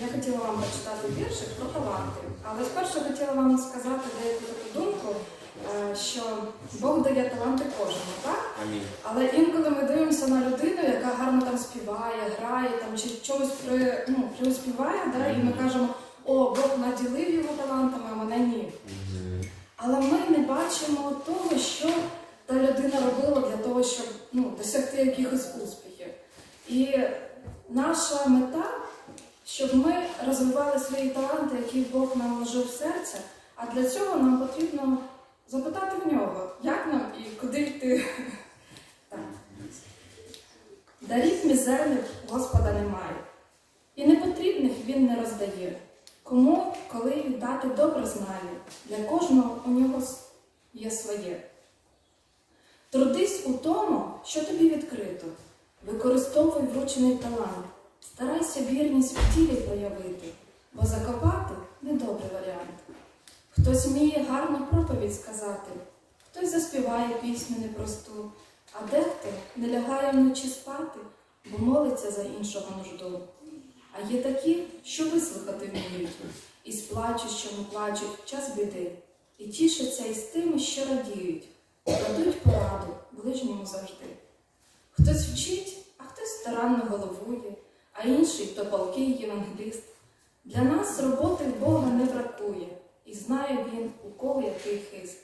Я хотіла вам прочитати віршик про таланти. Але спершу хотіла вам сказати деяку таку думку, е, що Бог дає таланти кожному, так? Амінь. Але інколи ми дивимося на людину, яка гарно там співає, грає там чи чомусь при, ну, приуспіває, да? і ми кажемо, о, Бог наділив його талантами, а мене ні. Але ми не бачимо того, що та людина робила для того, щоб ну, досягти якихось успіхів. І наша мета, щоб ми розвивали свої таланти, які Бог нам вложив в серце, а для цього нам потрібно запитати в нього, як нам і куди йти. Так. Дарів мізерних Господа немає, і непотрібних він не роздає. Кому, коли віддати добре знає, для кожного у нього є своє. Трудись у тому, що тобі відкрито, використовуй вручений талант, старайся вірність в тілі проявити, бо закопати недобрий варіант. Хтось вміє гарну проповідь сказати, хтось заспіває пісню непросту, а дехто не лягає вночі спати, бо молиться за іншого нужду. А є такі, що вислухати вміють, і з плачущими плачуть час біди, і тішаться із тими, що радіють, дадуть пораду ближньому завжди. Хтось вчить, а хтось старанно головує, а інший то палкий євангеліст. Для нас роботи в Бога не бракує, і знає він, у кого який хист.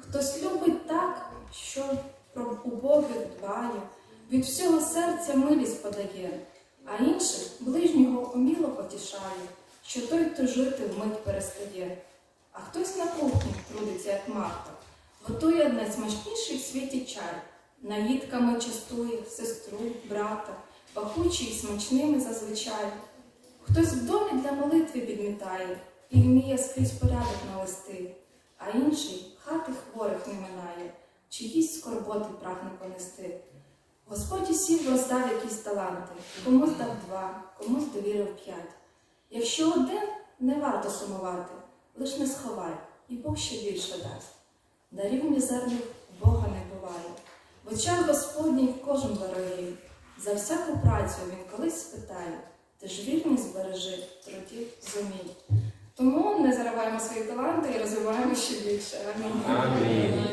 Хтось любить так, що про убогих дбає, від всього серця милість подає, а інший ближнього уміло потішає, що той тужити вмить перестає. А хтось на кухні трудиться, як Марта, готує найсмачніший в світі чай, наїдками частує сестру, брата, пахучий і смачними зазвичай. Хтось в домі для молитви підмітає і вміє скрізь порядок навести, а інший хати хворих не минає, чиїсь скорботи прагне понести. Господь усім роздав якісь таланти, комусь дав два, комусь довірив п'ять. Якщо один, не варто сумувати, лиш не сховай, і Бог ще більше дасть. Дарів мізерних Бога не буває. В очах Господній кожен дорогий. За всяку працю він колись спитає, ти ж вірність збережи, трудів зумій. Тому не зариваємо свої таланти і розвиваємо ще більше. Амінь. Амінь.